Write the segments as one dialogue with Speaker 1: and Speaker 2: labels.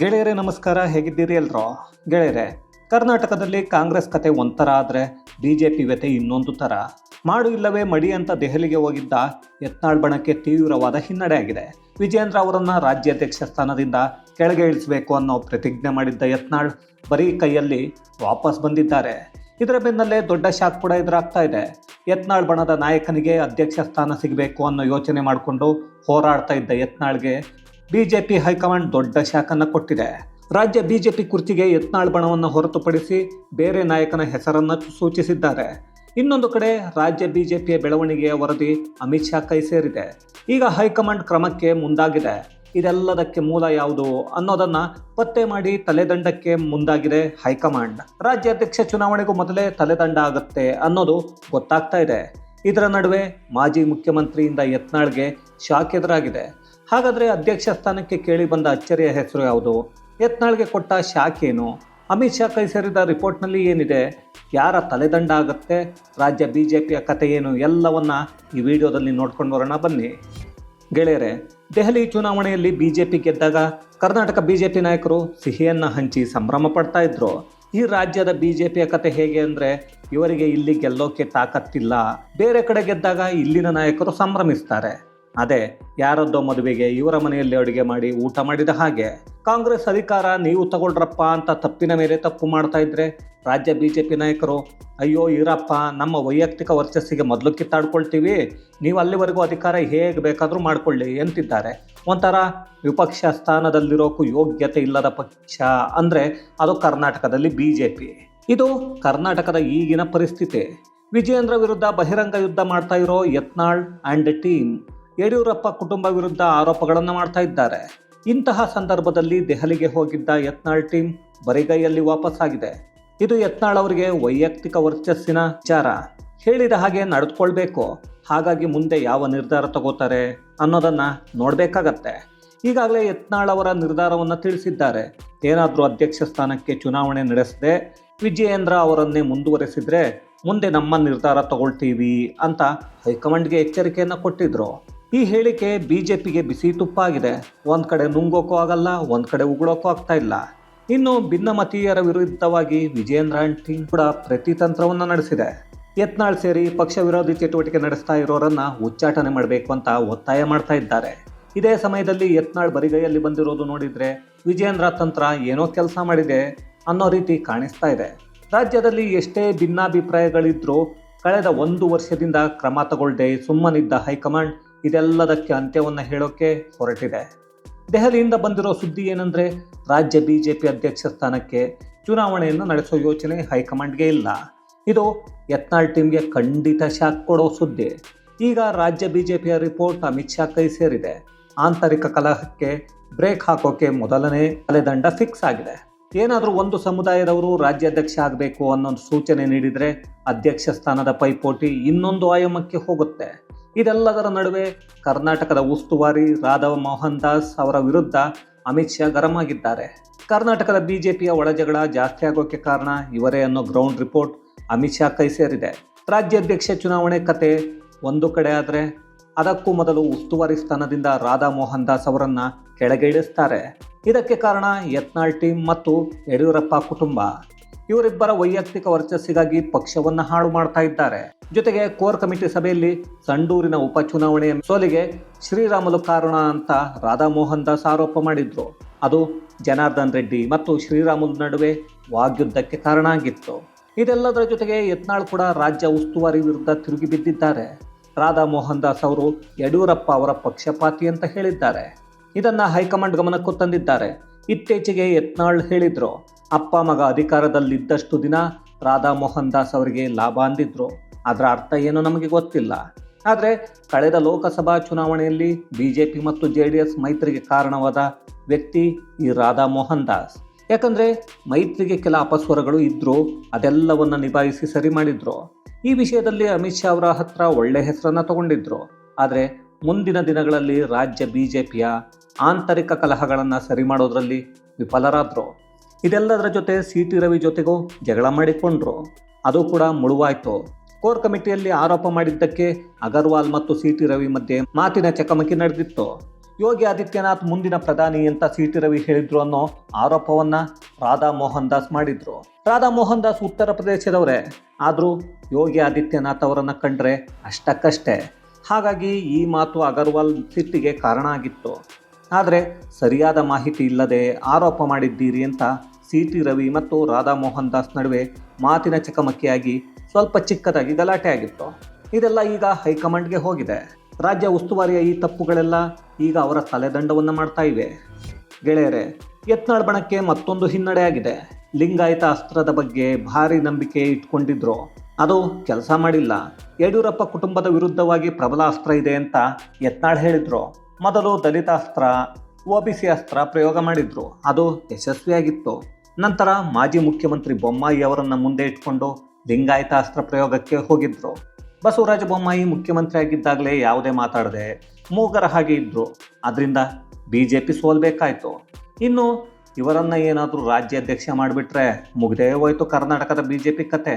Speaker 1: ಗೆಳೆಯರೇ, ನಮಸ್ಕಾರ. ಹೇಗಿದ್ದೀರಿ ಎಲ್ರೋ? ಗೆಳೆಯರೆ, ಕರ್ನಾಟಕದಲ್ಲಿ ಕಾಂಗ್ರೆಸ್ ಕತೆ ಒಂಥರ ಆದರೆ ಬಿ ಜೆ ಪಿ ವ್ಯತೆ ಇನ್ನೊಂದು ಥರ. ಮಾಡು ಇಲ್ಲವೇ ಮಡಿ ಅಂತ ದೆಹಲಿಗೆ ಹೋಗಿದ್ದ ಯತ್ನಾಳ್ ಬಣಕ್ಕೆ ತೀವ್ರವಾದ ಹಿನ್ನಡೆ ಆಗಿದೆ. ವಿಜೇಂದ್ರ ಅವರನ್ನು ರಾಜ್ಯಾಧ್ಯಕ್ಷ ಸ್ಥಾನದಿಂದ ಕೆಳಗೆ ಇಳಿಸಬೇಕು ಅನ್ನೋ ಪ್ರತಿಜ್ಞೆ ಮಾಡಿದ್ದ ಯತ್ನಾಳ್ ಬರೀ ಕೈಯಲ್ಲಿ ವಾಪಸ್ ಬಂದಿದ್ದಾರೆ. ಇದರ ಬೆನ್ನಲ್ಲೇ ದೊಡ್ಡ ಶಾಕ್ ಕೂಡ ಎದುರಾಗ್ತಾ ಇದೆ. ಯತ್ನಾಳ್ ಬಣದ ನಾಯಕನಿಗೆ ಅಧ್ಯಕ್ಷ ಸ್ಥಾನ ಸಿಗಬೇಕು ಅನ್ನೋ ಯೋಚನೆ ಮಾಡಿಕೊಂಡು ಹೋರಾಡ್ತಾ ಇದ್ದ ಯತ್ನಾಳ್ಗೆ ಬಿಜೆಪಿ ಹೈಕಮಾಂಡ್ ದೊಡ್ಡ ಶಾಖನ್ನು ಕೊಟ್ಟಿದೆ. ರಾಜ್ಯ ಬಿಜೆಪಿ ಕುರ್ತಿಗೆ ಯತ್ನಾಳ್ ಬಣವನ್ನು ಹೊರತುಪಡಿಸಿ ಬೇರೆ ನಾಯಕನ ಹೆಸರನ್ನು ಸೂಚಿಸಿದ್ದಾರೆ. ಇನ್ನೊಂದು ಕಡೆ ರಾಜ್ಯ ಬಿಜೆಪಿಯ ಬೆಳವಣಿಗೆಯ ವರದಿ ಅಮಿತ್ ಶಾ ಕೈ ಸೇರಿದೆ. ಈಗ ಹೈಕಮಾಂಡ್ ಕ್ರಮಕ್ಕೆ ಮುಂದಾಗಿದೆ. ಇದೆಲ್ಲದಕ್ಕೆ ಮೂಲ ಯಾವುದು ಅನ್ನೋದನ್ನ ಪತ್ತೆ ಮಾಡಿ ತಲೆದಂಡಕ್ಕೆ ಮುಂದಾಗಿದೆ ಹೈಕಮಾಂಡ್. ರಾಜ್ಯಾಧ್ಯಕ್ಷ ಚುನಾವಣೆಗೂ ಮೊದಲೇ ತಲೆದಂಡ ಆಗುತ್ತೆ ಅನ್ನೋದು ಗೊತ್ತಾಗ್ತಾ ಇದೆ. ಇದರ ನಡುವೆ ಮಾಜಿ ಮುಖ್ಯಮಂತ್ರಿಯಿಂದ ಯತ್ನಾಳ್ಗೆ ಶಾಕ್ ಎದುರಾಗಿದೆ. ಹಾಗಾದ್ರೆ ಅಧ್ಯಕ್ಷ ಸ್ಥಾನಕ್ಕೆ ಕೇಳಿ ಬಂದ ಅಚ್ಚರಿಯ ಹೆಸರು ಯಾವುದು? ಯತ್ನಾಳ್ಗೆ ಕೊಟ್ಟ ಶಾಕ್ ಅಮಿತ್ ಶಾ ಕೈ ಸೇರಿದ ರಿಪೋರ್ಟ್ನಲ್ಲಿ ಏನಿದೆ? ಯಾರ ತಲೆದಂಡ ಆಗುತ್ತೆ? ರಾಜ್ಯ ಬಿ ಜೆ ಪಿಯ ಕತೆ ಏನು? ಎಲ್ಲವನ್ನ ಈ ವಿಡಿಯೋದಲ್ಲಿ ನೋಡ್ಕೊಂಡು ಬರೋಣ, ಬನ್ನಿ. ಗೆಳೆಯರೆ, ದೆಹಲಿ ಚುನಾವಣೆಯಲ್ಲಿ ಬಿ ಜೆ ಪಿ ಗೆದ್ದಾಗ ಕರ್ನಾಟಕ ಬಿ ಜೆ ಪಿ ನಾಯಕರು ಸಿಹಿಯನ್ನು ಹಂಚಿ ಸಂಭ್ರಮ ಪಡ್ತಾ ಇದ್ರು. ಈ ರಾಜ್ಯದ ಬಿ ಜೆ ಪಿಯ ಕತೆ ಹೇಗೆ ಅಂದರೆ, ಇವರಿಗೆ ಇಲ್ಲಿ ಗೆಲ್ಲೋಕೆ ತಾಕತ್ತಿಲ್ಲ. ಬೇರೆ ಕಡೆ ಗೆದ್ದಾಗ ಇಲ್ಲಿನ ನಾಯಕರು ಸಂಭ್ರಮಿಸ್ತಾರೆ. ಅದೇ, ಯಾರದ್ದೋ ಮದುವೆಗೆ ಇವರ ಮನೆಯಲ್ಲಿ ಅಡುಗೆ ಮಾಡಿ ಊಟ ಮಾಡಿದ ಹಾಗೆ, ಕಾಂಗ್ರೆಸ್ ಅಧಿಕಾರ ನೀವು ತಗೊಳ್ರಪ್ಪ ಅಂತ ತಪ್ಪಿನ ಮೇಲೆ ತಪ್ಪು ಮಾಡ್ತಾ ಇದ್ರೆ ರಾಜ್ಯ ಬಿಜೆಪಿ ನಾಯಕರು, ಅಯ್ಯೋ ಇರಪ್ಪ ನಮ್ಮ ವೈಯಕ್ತಿಕ ವರ್ಚಸ್ಸಿಗೆ ಮೊದಲು ಕಿತ್ತಾಡ್ಕೊಳ್ತೀವಿ, ನೀವು ಅಲ್ಲಿವರೆಗೂ ಅಧಿಕಾರ ಹೇಗೆ ಬೇಕಾದರೂ ಮಾಡಿಕೊಳ್ಳಿ ಎಂತಿದ್ದಾರೆ ಒಂಥರ ವಿಪಕ್ಷ ಸ್ಥಾನದಲ್ಲಿರೋಕ್ಕೂ ಯೋಗ್ಯತೆ ಇಲ್ಲದ ಪಕ್ಷ ಅಂದರೆ ಅದು ಕರ್ನಾಟಕದಲ್ಲಿ ಬಿ ಜೆ ಪಿ ಇದು ಕರ್ನಾಟಕದ ಈಗಿನ ಪರಿಸ್ಥಿತಿ. ವಿಜೇಂದ್ರ ವಿರುದ್ಧ ಬಹಿರಂಗ ಯುದ್ಧ ಮಾಡ್ತಾ ಇರೋ ಯತ್ನಾಳ್ ಆ್ಯಂಡ್ ಟೀಮ್. ಯಡಿಯೂರಪ್ಪ ಕುಟುಂಬ ವಿರುದ್ಧ ಆರೋಪಗಳನ್ನು ಮಾಡ್ತಾ ಇದ್ದಾರೆ. ಇಂತಹ ಸಂದರ್ಭದಲ್ಲಿ ದೆಹಲಿಗೆ ಹೋಗಿದ್ದ ಯತ್ನಾಳ್ ಟೀಮ್ ಬರಿಗೈಯಲ್ಲಿ ವಾಪಸ್ಸಾಗಿದೆ. ಇದು ಯತ್ನಾಳ್ ಅವರಿಗೆ ವೈಯಕ್ತಿಕ ವರ್ಚಸ್ಸಿನ ವಿಚಾರ. ಹೇಳಿದ ಹಾಗೆ ನಡೆದುಕೊಳ್ಬೇಕು. ಹಾಗಾಗಿ ಮುಂದೆ ಯಾವ ನಿರ್ಧಾರ ತಗೋತಾರೆ ಅನ್ನೋದನ್ನ ನೋಡಬೇಕಾಗತ್ತೆ. ಈಗಾಗಲೇ ಯತ್ನಾಳ್ ಅವರ ನಿರ್ಧಾರವನ್ನು ತಿಳಿಸಿದ್ದಾರೆ. ಏನಾದರೂ ಅಧ್ಯಕ್ಷ ಸ್ಥಾನಕ್ಕೆ ಚುನಾವಣೆ ನಡೆಸದೆ ವಿಜಯೇಂದ್ರ ಅವರನ್ನೇ ಮುಂದುವರೆಸಿದ್ರೆ ಮುಂದೆ ನಮ್ಮ ನಿರ್ಧಾರ ತಗೊಳ್ತೀವಿ ಅಂತ ಹೈಕಮಾಂಡ್ಗೆ ಎಚ್ಚರಿಕೆಯನ್ನು ಕೊಟ್ಟಿದ್ರು. ಈ ಹೇಳಿಕೆ ಬಿಜೆಪಿಗೆ ಬಿಸಿ ತುಪ್ಪಾಗಿದೆ. ಒಂದ್ ಕಡೆ ನುಂಗೋಕೂ ಆಗಲ್ಲ, ಒಂದ್ ಕಡೆ ಉಗುಳೋಕ್ಕೂ ಆಗ್ತಾ ಇಲ್ಲ. ಇನ್ನು ಭಿನ್ನಮತೀಯರ ವಿರುದ್ಧವಾಗಿ ವಿಜಯೇಂದ್ರ ಟೀಮ್ ಕೂಡ ಪ್ರತಿತಂತ್ರವನ್ನು ನಡೆಸಿದೆ. ಯತ್ನಾಳ್ ಸೇರಿ ಪಕ್ಷ ವಿರೋಧಿ ಚಟುವಟಿಕೆ ನಡೆಸ್ತಾ ಇರೋರನ್ನ ಉಚ್ಚಾಟನೆ ಮಾಡಬೇಕು ಅಂತ ಒತ್ತಾಯ ಮಾಡ್ತಾ ಇದ್ದಾರೆ. ಇದೇ ಸಮಯದಲ್ಲಿ ಯತ್ನಾಳ್ ಬರಿಗೈಯಲ್ಲಿ ಬಂದಿರೋದು ನೋಡಿದ್ರೆ ವಿಜೇಂದ್ರ ತಂತ್ರ ಏನೋ ಕೆಲಸ ಮಾಡಿದೆ ಅನ್ನೋ ರೀತಿ ಕಾಣಿಸ್ತಾ ಇದೆ. ರಾಜ್ಯದಲ್ಲಿ ಎಷ್ಟೇ ಭಿನ್ನಾಭಿಪ್ರಾಯಗಳಿದ್ರೂ ಕಳೆದ ಒಂದು ವರ್ಷದಿಂದ ಕ್ರಮ ತಗೊಳ್ಳದೆ ಸುಮ್ಮನಿದ್ದ ಹೈಕಮಾಂಡ್ ಇದೆಲ್ಲದಕ್ಕೆ ಅಂತ್ಯವನ್ನು ಹೇಳೋಕೆ ಹೊರಟಿದೆ. ದೆಹಲಿಯಿಂದ ಬಂದಿರೋ ಸುದ್ದಿ ಏನಂದರೆ, ರಾಜ್ಯ ಬಿಜೆಪಿ ಅಧ್ಯಕ್ಷ ಸ್ಥಾನಕ್ಕೆ ಚುನಾವಣೆಯನ್ನು ನಡೆಸೋ ಯೋಚನೆ ಹೈಕಮಾಂಡ್ಗೆ ಇಲ್ಲ. ಇದು ಯತ್ನಾಳ್ ಟೀಮ್ಗೆ ಖಂಡಿತ ಶಾಕ್ ಕೊಡೋ ಸುದ್ದಿ. ಈಗ ರಾಜ್ಯ ಬಿಜೆಪಿಯ ರಿಪೋರ್ಟ್ ಅಮಿತ್ ಶಾ ಕೈ ಸೇರಿದೆ. ಆಂತರಿಕ ಕಲಹಕ್ಕೆ ಬ್ರೇಕ್ ಹಾಕೋಕೆ ಮೊದಲನೇ ತಲೆದಂಡ ಫಿಕ್ಸ್ ಆಗಿದೆ. ಏನಾದರೂ ಒಂದು ಸಮುದಾಯದವರು ರಾಜ್ಯಾಧ್ಯಕ್ಷ ಆಗಬೇಕು ಅನ್ನೋ ಸೂಚನೆ ನೀಡಿದರೆ ಅಧ್ಯಕ್ಷ ಸ್ಥಾನದ ಪೈಪೋಟಿ ಇನ್ನೊಂದು ಆಯಾಮಕ್ಕೆ ಹೋಗುತ್ತೆ. ಇದೆಲ್ಲದರ ನಡುವೆ ಕರ್ನಾಟಕದ ಉಸ್ತುವಾರಿ ರಾಧವ್ ಮೋಹನ್ ದಾಸ್ ಅವರ ವಿರುದ್ಧ ಅಮಿತ್ ಶಾ ಗರಂ ಆಗಿದ್ದಾರೆ ಕರ್ನಾಟಕದ ಬಿಜೆಪಿಯ ಒಳಜಗಳ ಜಾಸ್ತಿ ಆಗೋಕೆ ಕಾರಣ ಇವರೇ ಅನ್ನೋ ಗ್ರೌಂಡ್ ರಿಪೋರ್ಟ್ ಅಮಿತ್ ಶಾ ಕೈ ಸೇರಿದೆ. ರಾಜ್ಯಾಧ್ಯಕ್ಷ ಚುನಾವಣೆ ಕತೆ ಒಂದು ಕಡೆ ಆದರೆ ಅದಕ್ಕೂ ಮೊದಲು ಉಸ್ತುವಾರಿ ಸ್ಥಾನದಿಂದ ರಾಧಾ ಮೋಹನ್ ದಾಸ್ ಅವರನ್ನು ಕೆಳಗೆ ಇಳಿಸ್ತಾರೆ. ಇದಕ್ಕೆ ಕಾರಣ ಯತ್ನಾಳ್ ಟೀಮ್ ಮತ್ತು ಯಡಿಯೂರಪ್ಪ ಕುಟುಂಬ. ಇವರಿಬ್ಬರ ವೈಯಕ್ತಿಕ ವರ್ಚಸ್ಸಿಗಾಗಿ ಪಕ್ಷವನ್ನ ಹಾಳು ಮಾಡ್ತಾ ಇದ್ದಾರೆ. ಜೊತೆಗೆ ಕೋರ್ ಕಮಿಟಿ ಸಭೆಯಲ್ಲಿ ಸಂಡೂರಿನ ಉಪಚುನಾವಣೆಯ ಸೋಲಿಗೆ ಶ್ರೀರಾಮುಲು ಕಾರಣ ಅಂತ ರಾಧಾ ಮೋಹನ್ ದಾಸ್ ಆರೋಪ ಮಾಡಿದ್ರು. ಅದು ಜನಾರ್ದನ್ ರೆಡ್ಡಿ ಮತ್ತು ಶ್ರೀರಾಮುಲು ನಡುವೆ ವಾಗ್ಯುದ್ಧಕ್ಕೆ ಕಾರಣ ಆಗಿತ್ತು. ಇದೆಲ್ಲದರ ಜೊತೆಗೆ ಯತ್ನಾಳ್ ಕೂಡ ರಾಜ್ಯ ಉಸ್ತುವಾರಿ ವಿರುದ್ಧ ತಿರುಗಿ ಬಿದ್ದಿದ್ದಾರೆ. ರಾಧಾ ಮೋಹನ್ ದಾಸ್ ಅವರು ಯಡಿಯೂರಪ್ಪ ಅವರ ಪಕ್ಷಪಾತಿ ಅಂತ ಹೇಳಿದ್ದಾರೆ. ಇದನ್ನ ಹೈಕಮಾಂಡ್ ಗಮನಕ್ಕೂ ತಂದಿದ್ದಾರೆ. ಇತ್ತೀಚೆಗೆ ಯತ್ನಾಳ್ ಹೇಳಿದ್ರು. ಅಪ್ಪ ಮಗ ಅಧಿಕಾರದಲ್ಲಿದ್ದಷ್ಟು ದಿನ ರಾಧಾ ಮೋಹನ್ ದಾಸ್ ಅವರಿಗೆ ಲಾಭ ಅಂದಿದ್ರು. ಅದರ ಅರ್ಥ ಏನು ನಮಗೆ ಗೊತ್ತಿಲ್ಲ. ಆದರೆ ಕಳೆದ ಲೋಕಸಭಾ ಚುನಾವಣೆಯಲ್ಲಿ ಬಿಜೆಪಿ ಮತ್ತು ಜೆ ಮೈತ್ರಿಗೆ ಕಾರಣವಾದ ವ್ಯಕ್ತಿ ಈ ರಾಧಾ ಮೋಹನ್ ದಾಸ್ ಯಾಕಂದರೆ ಮೈತ್ರಿಗೆ ಕೆಲ ಅಪಸ್ವರಗಳು ಇದ್ದರೂ ಅದೆಲ್ಲವನ್ನು ನಿಭಾಯಿಸಿ ಸರಿ ಮಾಡಿದ್ರು. ಈ ವಿಷಯದಲ್ಲಿ ಅಮಿತ್ ಶಾ ಅವರ ಹತ್ರ ಒಳ್ಳೆ ಹೆಸರನ್ನು ತಗೊಂಡಿದ್ರು. ಆದರೆ ಮುಂದಿನ ದಿನಗಳಲ್ಲಿ ರಾಜ್ಯ ಬಿಜೆಪಿಯ ಆಂತರಿಕ ಕಲಹಗಳನ್ನು ಸರಿ ಮಾಡೋದರಲ್ಲಿ ವಿಫಲರಾದರು. ಇದೆಲ್ಲದರ ಜೊತೆ ಸಿ ಟಿ ರವಿ ಜೊತೆಗೂ ಜಗಳ ಮಾಡಿಕೊಂಡ್ರು. ಅದು ಕೂಡ ಮುಳುವಾಯ್ತು. ಕೋರ್ ಕಮಿಟಿಯಲ್ಲಿ ಆರೋಪ ಮಾಡಿದ್ದಕ್ಕೆ ಅಗರ್ವಾಲ್ ಮತ್ತು ಸಿ ಟಿ ರವಿ ಮಧ್ಯೆ ಮಾತಿನ ಚಕಮಕಿ ನಡೆದಿತ್ತು. ಯೋಗಿ ಆದಿತ್ಯನಾಥ್ ಮುಂದಿನ ಪ್ರಧಾನಿ ಅಂತ ಸಿ ಟಿ ರವಿ ಹೇಳಿದ್ರು ಅನ್ನೋ ಆರೋಪವನ್ನ ರಾಧಾ ಮೋಹನ್ ದಾಸ್ ಮಾಡಿದ್ರು. ರಾಧಾ ಮೋಹನ್ ದಾಸ್ ಉತ್ತರ ಪ್ರದೇಶದವರೇ. ಆದರೂ ಯೋಗಿ ಆದಿತ್ಯನಾಥ್ ಅವರನ್ನು ಕಂಡ್ರೆ ಅಷ್ಟಕ್ಕಷ್ಟೇ. ಹಾಗಾಗಿ ಈ ಮಾತು ಅಗರ್ವಾಲ್ ಸಿಟ್ಟಿಗೆ ಕಾರಣ ಆಗಿತ್ತು. ಆದರೆ ಸರಿಯಾದ ಮಾಹಿತಿ ಇಲ್ಲದೆ ಆರೋಪ ಮಾಡಿದ್ದೀರಿ ಅಂತ ಸಿ ಟಿ ರವಿ ಮತ್ತು ರಾಧಾ ಮೋಹನ್ ದಾಸ್ ನಡುವೆ ಮಾತಿನ ಚಕಮಕಿಯಾಗಿ ಸ್ವಲ್ಪ ಚಿಕ್ಕದಾಗಿ ಗಲಾಟೆ ಆಗಿತ್ತು. ಇದೆಲ್ಲ ಈಗ ಹೈಕಮಾಂಡ್ಗೆ ಹೋಗಿದೆ. ರಾಜ್ಯ ಉಸ್ತುವಾರಿಯ ಈ ತಪ್ಪುಗಳೆಲ್ಲ ಈಗ ಅವರ ತಲೆದಂಡವನ್ನು ಮಾಡ್ತಾ ಇವೆ. ಗೆಳೆಯರೆ, ಯತ್ನಾಳ್ ಬಣಕ್ಕೆ ಮತ್ತೊಂದು ಹಿನ್ನಡೆ ಆಗಿದೆ. ಲಿಂಗಾಯತ ಅಸ್ತ್ರದ ಬಗ್ಗೆ ಭಾರಿ ನಂಬಿಕೆ ಇಟ್ಕೊಂಡಿದ್ರು. ಅದು ಕೆಲಸ ಮಾಡಿಲ್ಲ. ಯಡಿಯೂರಪ್ಪ ಕುಟುಂಬದ ವಿರುದ್ಧವಾಗಿ ಪ್ರಬಲ ಅಸ್ತ್ರ ಇದೆ ಅಂತ ಯತ್ನಾಳ್ ಹೇಳಿದ್ರು. ಮೊದಲು ದಲಿತ ಅಸ್ತ್ರ ಸಿ ಅಸ್ತ್ರ ಪ್ರಯೋಗ ಮಾಡಿದ್ರು. ಅದು ಯಶಸ್ವಿಯಾಗಿತ್ತು. ನಂತರ ಮಾಜಿ ಮುಖ್ಯಮಂತ್ರಿ ಬೊಮ್ಮಾಯಿ ಅವರನ್ನು ಮುಂದೆ ಇಟ್ಕೊಂಡು ಲಿಂಗಾಯತ ಅಸ್ತ್ರ ಪ್ರಯೋಗಕ್ಕೆ ಹೋಗಿದ್ರು. ಬಸವರಾಜ ಬೊಮ್ಮಾಯಿ ಮುಖ್ಯಮಂತ್ರಿ ಆಗಿದ್ದಾಗಲೇ ಯಾವುದೇ ಮಾತಾಡದೆ ಮೂಗರ ಹಾಗೆ ಇದ್ದರು ಅದರಿಂದ ಬಿ ಜೆ ಪಿ ಸೋಲ್ಬೇಕಾಯ್ತು. ಇನ್ನು ಇವರನ್ನು ಏನಾದರೂ ರಾಜ್ಯಾಧ್ಯಕ್ಷ ಮಾಡಿಬಿಟ್ರೆ ಮುಗ್ದೇ ಹೋಯಿತು ಕರ್ನಾಟಕದ ಬಿ ಜೆ ಪಿ ಕತೆ.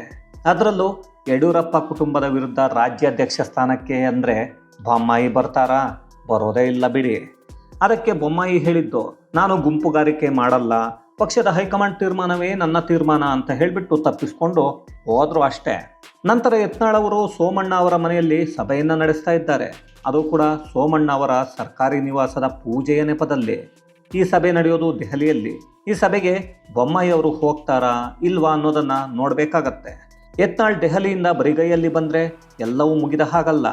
Speaker 1: ಅದರಲ್ಲೂ ಯಡಿಯೂರಪ್ಪ ಕುಟುಂಬದ ವಿರುದ್ಧ ರಾಜ್ಯಾಧ್ಯಕ್ಷ ಸ್ಥಾನಕ್ಕೆ ಅಂದರೆ ಬೊಮ್ಮಾಯಿ ಬರ್ತಾರಾ? ಬರೋದೇ ಇಲ್ಲ ಬಿಡಿ. ಅದಕ್ಕೆ ಬೊಮ್ಮಾಯಿ ಹೇಳಿದ್ದು, ನಾನು ಗುಂಪುಗಾರಿಕೆ ಮಾಡಲ್ಲ, ಪಕ್ಷದ ಹೈಕಮಾಂಡ್ ತೀರ್ಮಾನವೇ ನನ್ನ ತೀರ್ಮಾನ ಅಂತ ಹೇಳಿಬಿಟ್ಟು ತಪ್ಪಿಸಿಕೊಂಡು ಹೋದ್ರು ಅಷ್ಟೇ. ನಂತರ ಯತ್ನಾಳ್ ಅವರು ಸೋಮಣ್ಣ ಅವರ ಮನೆಯಲ್ಲಿ ಸಭೆಯನ್ನು ನಡೆಸ್ತಾ ಇದ್ದಾರೆ. ಅದು ಕೂಡ ಸೋಮಣ್ಣ ಅವರ ಸರ್ಕಾರಿ ನಿವಾಸದ ಪೂಜೆಯ ನೆಪದಲ್ಲಿ. ಈ ಸಭೆ ನಡೆಯೋದು ದೆಹಲಿಯಲ್ಲಿ. ಈ ಸಭೆಗೆ ಬೊಮ್ಮಾಯಿ ಅವರು ಹೋಗ್ತಾರಾ ಇಲ್ವಾ ಅನ್ನೋದನ್ನ ನೋಡಬೇಕಾಗತ್ತೆ. ಯತ್ನಾಳ್ ದೆಹಲಿಯಿಂದ ಬರಿಗೈಯಲ್ಲಿ ಬಂದರೆ ಎಲ್ಲವೂ ಮುಗಿದ ಹಾಗಲ್ಲ.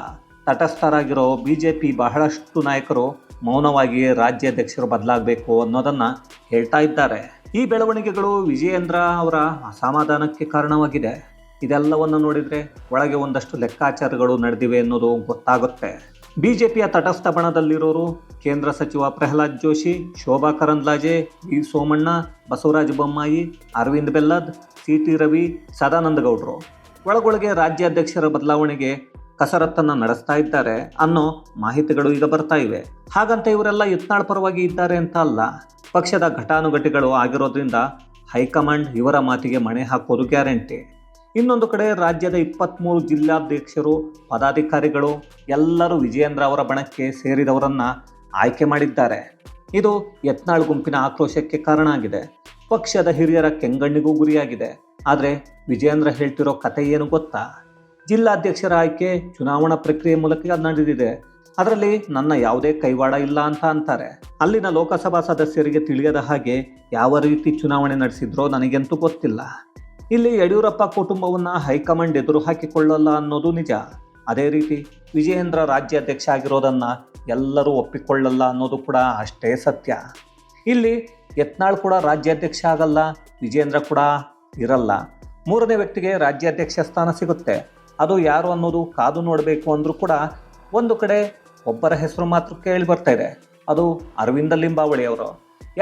Speaker 1: ತಟಸ್ಥರಾಗಿರೋ ಬಿ ಜೆ ಪಿ ಬಹಳಷ್ಟು ನಾಯಕರು ಮೌನವಾಗಿ ರಾಜ್ಯಾಧ್ಯಕ್ಷರು ಬದಲಾಗಬೇಕು ಅನ್ನೋದನ್ನು ಹೇಳ್ತಾ ಇದ್ದಾರೆ. ಈ ಬೆಳವಣಿಗೆಗಳು ವಿಜಯೇಂದ್ರ ಅವರ ಅಸಮಾಧಾನಕ್ಕೆ ಕಾರಣವಾಗಿದೆ. ಇದೆಲ್ಲವನ್ನು ನೋಡಿದರೆ ಒಳಗೆ ಒಂದಷ್ಟು ಲೆಕ್ಕಾಚಾರಗಳು ನಡೆದಿವೆ ಅನ್ನೋದು ಗೊತ್ತಾಗುತ್ತೆ. ಬಿಜೆಪಿಯ ತಟಸ್ಥ ಬಣದಲ್ಲಿರೋರು ಕೇಂದ್ರ ಸಚಿವ Pralhad Joshi, Shobha Karandlaje, V Somanna, Basavaraj Bommai, Arvind Bellad, C T Ravi, Sadananda ಗೌಡ್ರು. ಒಳಗೊಳಗೆ ರಾಜ್ಯಾಧ್ಯಕ್ಷರ ಬದಲಾವಣೆಗೆ ಕಸರತ್ತನ್ನು ನಡೆಸ್ತಾ ಇದ್ದಾರೆ ಅನ್ನೋ ಮಾಹಿತಿಗಳು ಈಗ ಬರ್ತಾ ಇವೆ. ಹಾಗಂತ ಇವರೆಲ್ಲ ಯತ್ನಾಳ್ ಪರವಾಗಿ ಇದ್ದಾರೆ ಅಂತ ಅಲ್ಲ, ಪಕ್ಷದ ಘಟಾನುಘಟಿಗಳು ಆಗಿರೋದ್ರಿಂದ ಹೈಕಮಾಂಡ್ ಇವರ ಮಾತಿಗೆ ಮಣೆ ಹಾಕೋದು ಗ್ಯಾರಂಟಿ. ಇನ್ನೊಂದು ಕಡೆ ರಾಜ್ಯದ ಇಪ್ಪತ್ತ್ಮೂರು ಜಿಲ್ಲಾಧ್ಯಕ್ಷರು, ಪದಾಧಿಕಾರಿಗಳು, ಎಲ್ಲರೂ ವಿಜಯೇಂದ್ರ ಅವರ ಬಣಕ್ಕೆ ಸೇರಿದವರನ್ನು ಆಯ್ಕೆ ಮಾಡಿದ್ದಾರೆ. ಇದು ಯತ್ನಾಳ್ ಗುಂಪಿನ ಆಕ್ರೋಶಕ್ಕೆ ಕಾರಣ ಆಗಿದೆ. ಪಕ್ಷದ ಹಿರಿಯರ ಕೆಂಗಣ್ಣಿಗೂ ಗುರಿಯಾಗಿದೆ. ಆದರೆ ವಿಜಯೇಂದ್ರ ಹೇಳ್ತಿರೋ ಕತೆ ಏನು ಗೊತ್ತಾ? ಜಿಲ್ಲಾಧ್ಯಕ್ಷರ ಆಯ್ಕೆ ಚುನಾವಣಾ ಪ್ರಕ್ರಿಯೆ ಮೂಲಕ ನಡೆದಿದೆ. ಅದರಲ್ಲಿ ನನ್ನ ಯಾವುದೇ ಕೈವಾಡ ಇಲ್ಲ ಅಂತ ಅಂತಾರೆ. ಅಲ್ಲಿನ ಲೋಕಸಭಾ ಸದಸ್ಯರಿಗೆ ತಿಳಿಯದ ಹಾಗೆ ಯಾವ ರೀತಿ ಚುನಾವಣೆ ನಡೆಸಿದ್ರೋ ನನಗಂತೂ ಗೊತ್ತಿಲ್ಲ. ಇಲ್ಲಿ ಯಡಿಯೂರಪ್ಪ ಕುಟುಂಬವನ್ನು ಹೈಕಮಾಂಡ್ ಎದುರು ಹಾಕಿಕೊಳ್ಳಲ್ಲ ಅನ್ನೋದು ನಿಜ. ಅದೇ ರೀತಿ ವಿಜಯೇಂದ್ರ ರಾಜ್ಯಾಧ್ಯಕ್ಷ ಆಗಿರೋದನ್ನ ಎಲ್ಲರೂ ಒಪ್ಪಿಕೊಳ್ಳಲ್ಲ ಅನ್ನೋದು ಕೂಡ ಅಷ್ಟೇ ಸತ್ಯ. ಇಲ್ಲಿ ಯತ್ನಾಳ್ ಕೂಡ ರಾಜ್ಯಾಧ್ಯಕ್ಷ ಆಗಲ್ಲ, ವಿಜೇಂದ್ರ ಕೂಡ ಇರಲ್ಲ. ಮೂರನೇ ವ್ಯಕ್ತಿಗೆ ರಾಜ್ಯಾಧ್ಯಕ್ಷ ಸ್ಥಾನ ಸಿಗುತ್ತೆ. ಅದು ಯಾರು ಅನ್ನೋದು ಕಾದು ನೋಡಬೇಕು ಅಂದರೂ ಕೂಡ ಒಂದು ಕಡೆ ಒಬ್ಬರ ಹೆಸರು ಮಾತ್ರ ಕೇಳಿ ಬರ್ತಾ ಇದೆ. ಅದು ಅರವಿಂದ ಲಿಂಬಾವಳಿ ಅವರು.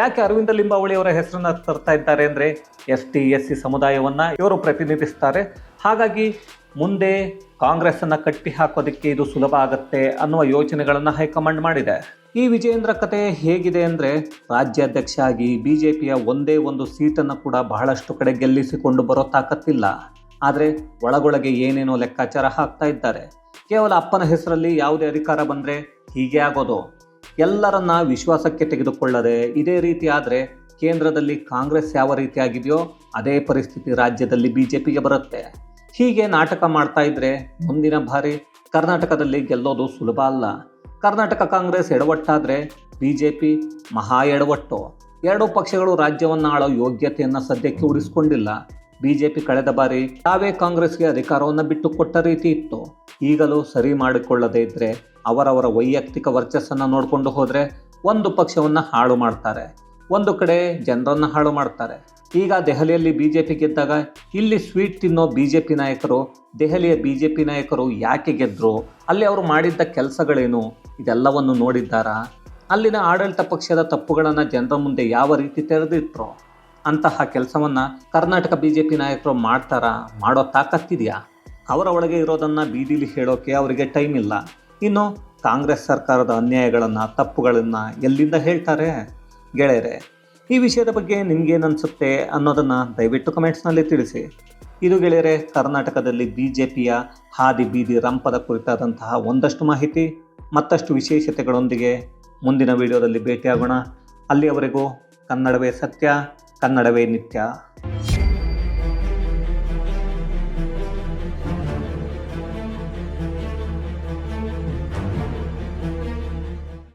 Speaker 1: ಯಾಕೆ ಅರವಿಂದ ಲಿಂಬಾವಳಿ ಅವರ ಹೆಸರನ್ನ ತರ್ತಾ ಇದ್ದಾರೆ ಅಂದರೆ ಎಸ್ ಟಿ ಎಸ್ ಸಿ ಸಮುದಾಯವನ್ನು ಇವರು ಪ್ರತಿನಿಧಿಸ್ತಾರೆ. ಹಾಗಾಗಿ ಮುಂದೆ ಕಾಂಗ್ರೆಸ್ಸನ್ನು ಕಟ್ಟಿ ಹಾಕೋದಕ್ಕೆ ಇದು ಸುಲಭ ಆಗುತ್ತೆ ಅನ್ನುವ ಯೋಚನೆಗಳನ್ನು ಹೈಕಮಾಂಡ್ ಮಾಡಿದೆ. ಈ ವಿಜಯೇಂದ್ರ ಕತೆ ಹೇಗಿದೆ ಅಂದರೆ ರಾಜ್ಯಾಧ್ಯಕ್ಷ ಆಗಿ ಬಿ ಜೆ ಪಿಯ ಒಂದೇ ಒಂದು ಸೀಟನ್ನು ಕೂಡ ಬಹಳಷ್ಟು ಕಡೆ ಗೆಲ್ಲಿಸಿಕೊಂಡು ಬರೋ ತಾಕತ್ತಿಲ್ಲ. ಆದರೆ ಒಳಗೊಳಗೆ ಏನೇನೋ ಲೆಕ್ಕಾಚಾರ ಹಾಕ್ತಾ ಇದ್ದಾರೆ. ಕೇವಲ ಅಪ್ಪನ ಹೆಸರಲ್ಲಿ ಯಾವುದೇ ಅಧಿಕಾರ ಬಂದರೆ ಹೀಗೆ ಆಗೋದು. ಎಲ್ಲರನ್ನ ವಿಶ್ವಾಸಕ್ಕೆ ತೆಗೆದುಕೊಳ್ಳದೆ ಇದೇ ರೀತಿ ಆದರೆ ಕೇಂದ್ರದಲ್ಲಿ ಕಾಂಗ್ರೆಸ್ ಯಾವ ರೀತಿಯಾಗಿದೆಯೋ ಅದೇ ಪರಿಸ್ಥಿತಿ ರಾಜ್ಯದಲ್ಲಿ ಬಿ ಜೆ ಪಿಗೆ ಬರುತ್ತೆ. ಹೀಗೆ ನಾಟಕ ಮಾಡ್ತಾ ಇದ್ರೆ ಮುಂದಿನ ಬಾರಿ ಕರ್ನಾಟಕದಲ್ಲಿ ಗೆಲ್ಲೋದು ಸುಲಭ ಅಲ್ಲ. ಕರ್ನಾಟಕ ಕಾಂಗ್ರೆಸ್ ಎಡವಟ್ಟಾದರೆ ಬಿ ಜೆ ಪಿ ಮಹಾ ಎಡವಟ್ಟು. ಎರಡೂ ಪಕ್ಷಗಳು ರಾಜ್ಯವನ್ನು ಆಳೋ ಯೋಗ್ಯತೆಯನ್ನು ಸದ್ಯಕ್ಕೆ ಉಳಿಸ್ಕೊಂಡಿಲ್ಲ. ಬಿಜೆಪಿ ಕಳೆದ ಬಾರಿ ತಾವೇ ಕಾಂಗ್ರೆಸ್ಗೆ ಅಧಿಕಾರವನ್ನು ಬಿಟ್ಟು ಕೊಟ್ಟ ರೀತಿ ಇತ್ತು. ಈಗಲೂ ಸರಿ ಮಾಡಿಕೊಳ್ಳದೇ ಇದ್ರೆ, ಅವರವರ ವೈಯಕ್ತಿಕ ವರ್ಚಸ್ಸನ್ನು ನೋಡಿಕೊಂಡು ಹೋದರೆ ಒಂದು ಪಕ್ಷವನ್ನು ಹಾಳು ಮಾಡ್ತಾರೆ. ಒಂದು ಕಡೆ ಜನರನ್ನು ಹಾಳು ಮಾಡ್ತಾರೆ. ಈಗ ದೆಹಲಿಯಲ್ಲಿ ಬಿ ಜೆ ಪಿ ಗೆದ್ದಾಗ ಇಲ್ಲಿ ಸ್ವೀಟ್ ತಿನ್ನೋ ಬಿ ಜೆ ಪಿ ನಾಯಕರು, ದೆಹಲಿಯ ಬಿ ಜೆ ಪಿ ನಾಯಕರು ಯಾಕೆ ಗೆದ್ದರು ಅಲ್ಲಿ ಅವರು ಮಾಡಿದ್ದ ಕೆಲಸಗಳೇನು? ಇದೆಲ್ಲವನ್ನು ನೋಡಿದ್ದಾರಾ? ಅಲ್ಲಿನ ಆಡಳಿತ ಪಕ್ಷದ ತಪ್ಪುಗಳನ್ನು ಜನರ ಮುಂದೆ ಯಾವ ರೀತಿ ತೆರೆದಿಟ್ರು? ಅಂತಹ ಕೆಲಸವನ್ನು ಕರ್ನಾಟಕ ಬಿ ಜೆ ಪಿ ನಾಯಕರು ಮಾಡ್ತಾರಾ? ಮಾಡೋ ತಾಕತ್ತಿದೆಯಾ? ಅವರ ಒಳಗೆ ಇರೋದನ್ನು ಬೀದಿಲಿ ಹೇಳೋಕೆ ಅವರಿಗೆ ಟೈಮ್ ಇಲ್ಲ. ಇನ್ನು ಕಾಂಗ್ರೆಸ್ ಸರ್ಕಾರದ ಅನ್ಯಾಯಗಳನ್ನು, ತಪ್ಪುಗಳನ್ನು ಎಲ್ಲಿಂದ ಹೇಳ್ತಾರೆ? ಗೆಳೆಯರೆ, ಈ ವಿಷಯದ ಬಗ್ಗೆ ನಿಮ್ಗೇನು ಅನಿಸುತ್ತೆ ಅನ್ನೋದನ್ನು ದಯವಿಟ್ಟು ಕಮೆಂಟ್ಸ್ನಲ್ಲಿ ತಿಳಿಸಿ. ಇದು ಗೆಳೆಯರೆ, ಕರ್ನಾಟಕದಲ್ಲಿ ಬಿ ಜೆ ಪಿಯ ಹಾದಿ ಬೀದಿ ರಂಪದ ಕುರಿತಾದಂತಹ ಒಂದಷ್ಟು ಮಾಹಿತಿ, ಮತ್ತಷ್ಟು ವಿಶೇಷತೆಗಳೊಂದಿಗೆ ಮುಂದಿನ ವಿಡಿಯೋದಲ್ಲಿ ಭೇಟಿಯಾಗೋಣ. ಅಲ್ಲಿಯವರೆಗೂ ಕನ್ನಡವೇ ಸತ್ಯ. ಕನ್ನಡವೇ ನಿತ್ಯ.